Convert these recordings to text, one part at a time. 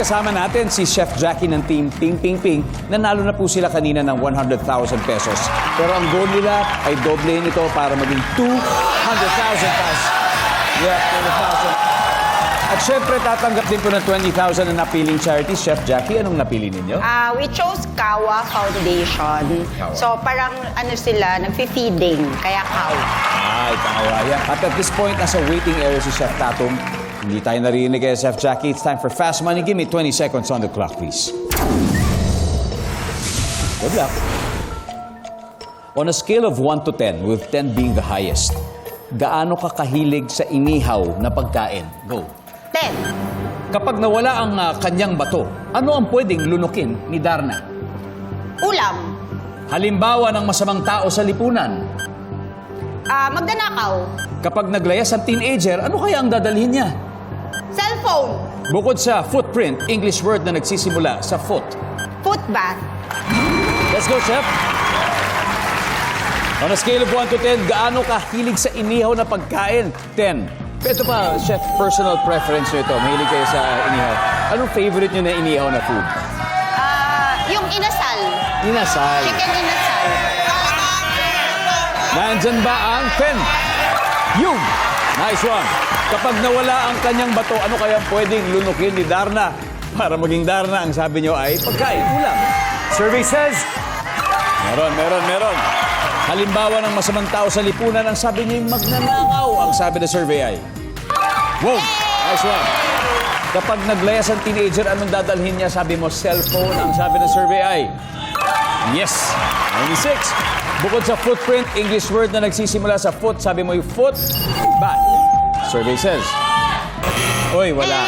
kasama natin si Chef Jackie ng team Ping Ping Ping. Nanalo na po sila kanina ng 100,000 pesos. Pero ang goal nila ay doblehin ito para maging 200,000 pesos. Yeah, 20,000. At syempre, tatanggap din po ng 20,000 na napiling charity. Chef Jackie, anong napili ninyo? Ah, we chose Kawa Foundation. Kawa. So parang ano sila, nagfi-feeding, kaya Kawa. Ay, pangawayan. At at this point, nasa waiting area si Chef Tatum. Hindi tayo narinig kay Chef Jackie. It's time for Fast Money. Give me 20 seconds on the clock, please. Good luck. On a scale of 1 to 10, with 10 being the highest, gaano ka kahilig sa inihaw na pagkain? Go. Ten, Kapag nawala ang ah, kanyang bato, ano ang pwedeng lunukin ni Darna? ulam, Halimbawa ng masamang tao sa lipunan. ah, magdanakaw, Kapag naglayas ang teenager, ano kaya ang dadalhin niya? Cellphone, Bukod sa footprint, English word na nagsisimula sa foot. foot bath, Let's go, Chef! On a scale of 1 to 10, gaano ka hilig sa inihaw na pagkain? 10. Ito pa, Chef, personal preference nyo ito. Mahilig kayo sa inihaw. Anong favorite nyo na inihaw na food? ah, yung inasal, Inasal. chicken inasal, Nandyan ba ang 10? Yung! Nice one! Kapag nawala ang kanyang bato, ano kaya pwedeng lunukin ni Darna? Para maging Darna, ang sabi nyo ay pagkain, ulam. Survey says, meron, meron, meron. Halimbawa ng masamang tao sa lipunan, ang sabi niya magnanakaw. Ang sabi ng survey ay, wow! Nice one! Kapag naglayas ang teenager, anong dadalhin niya? Sabi mo, cellphone. Ang sabi ng survey ay, Yes! 96. Bukod sa footprint, English word na nagsisimula sa foot, sabi mo yung foot, bat. Survey says. Uy, wala.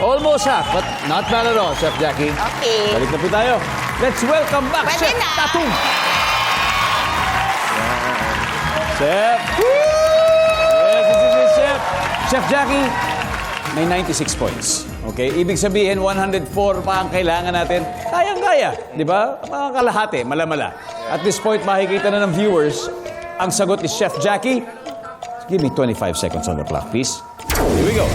Almost half, but not bad at all, Chef Jackie. Okay. Balik na po tayo. Let's welcome back, Pwede Chef na. Tatum. Chef. Yes, this is it, Chef. Chef Jackie, may 96 points. Okay? Ibig sabihin, 104 pa ang kailangan natin. Kayang-kaya. Di ba? Mga kalahati, mala-mala. At this point, makikita na ng viewers ang sagot ni Chef Jackie. Give me 25 seconds on the clock, please. Here we go.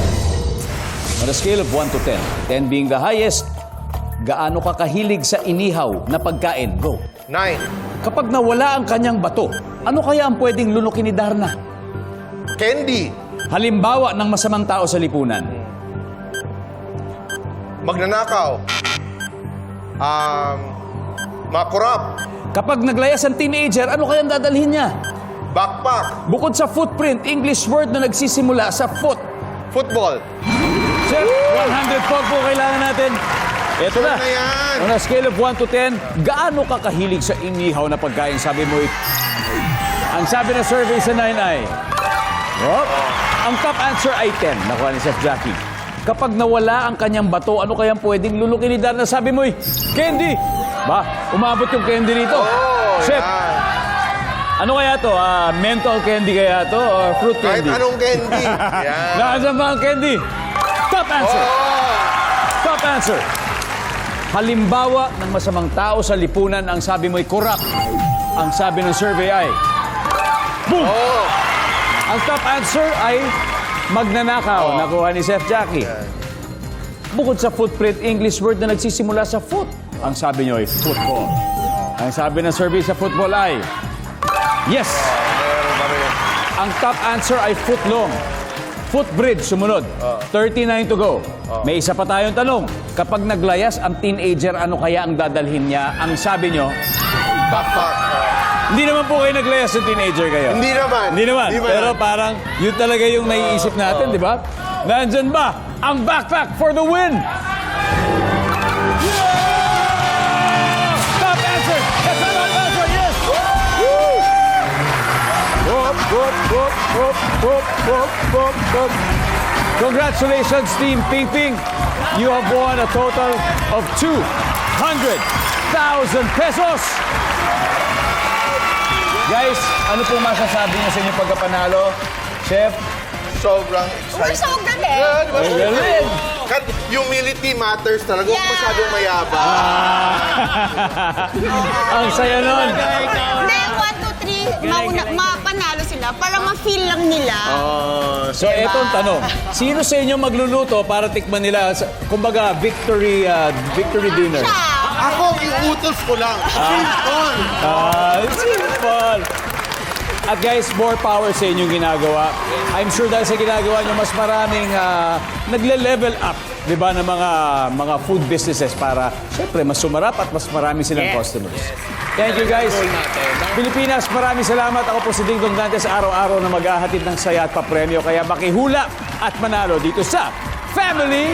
On a scale of 1 to 10, 10 being the highest, gaano ka kahilig sa inihaw na pagkain? Go. Nine. Kapag nawala ang kanyang bato, ano kaya ang pwedeng lunukin ni Darna? Candy. Halimbawa ng masamang tao sa lipunan. Magnanakaw. Um, makurap. Kapag naglayas ang teenager, ano kaya ang dadalhin niya? Backpack. Bukod sa footprint, English word na nagsisimula sa foot. Football. Chef, 100 po po kailangan natin. Ito na. Sure na yan. On a scale of 1 to 10, gaano ka kahilig sa inihaw na pagkain? Sabi mo, ang sabi na survey sa 9 ay, Hop. Ang top answer ay 10. Nakuha ni Chef Jackie. Kapag nawala ang kanyang bato, ano kayang pwedeng lulukin ni Darna? Sabi mo, candy. Ba, umabot yung candy rito. Oh, Chef, yan. ano kaya to? Ah, menthol candy kaya to? Or fruit Kahit candy? anong candy. Yan. Nasaan ba ang candy? Top answer. Oh. Top answer. Halimbawa ng masamang tao sa lipunan, ang sabi mo'y corrupt. Ang sabi ng survey ay, boom! Oh. Ang top answer ay magnanakaw. Nakuha ni Chef Jackie. Bukod sa footprint, English word na nagsisimula sa foot. Ang sabi nyo ay football. Ang sabi ng survey sa football ay, yes! Ang top answer ay footlong. Footbridge, sumunod. 39 to go. May isa pa tayong tanong. Kapag naglayas ang teenager, ano kaya ang dadalhin niya? Ang sabi nyo, Backpack. hindi naman po kayo naglayas ng teenager kayo. Hindi naman. Hindi naman. Hindi Pero parang yun talaga yung naiisip natin, di ba? Nandyan ba ang backpack for the win? Whoop, whoop. Congratulations, Team Ping Ping. You have won a total of 200,000 pesos. Guys, ano pong masasabi niyo sa inyong pagkapanalo? Chef? Sobrang We're excited. so galing. Yeah, di ba? Ang galing. Kat, humility matters talaga. Huwag Yeah. masyadong mayabang. Ang saya nun. Hindi, 1, 2, 3, mauna, mapanalo sila para ma-feel lang nila. Ah, So, eto ang tanong. Sino sa inyo magluluto para tikman nila, sa, kumbaga, victory uh, victory dinner? Siya. ako, iutos ko lang. Simple. Ah, simple. At guys, more power sa inyong ginagawa. I'm sure dahil sa ginagawa nyo, mas maraming ah, nagle-level up, di ba, ng mga, mga food businesses para, syempre, mas sumarap at mas marami silang customers. Thank you guys. Pilipinas, maraming salamat. Ako po si Dingdong Dantes, araw-araw na maghahatid ng saya at papremyo. Kaya makihula at manalo dito sa Family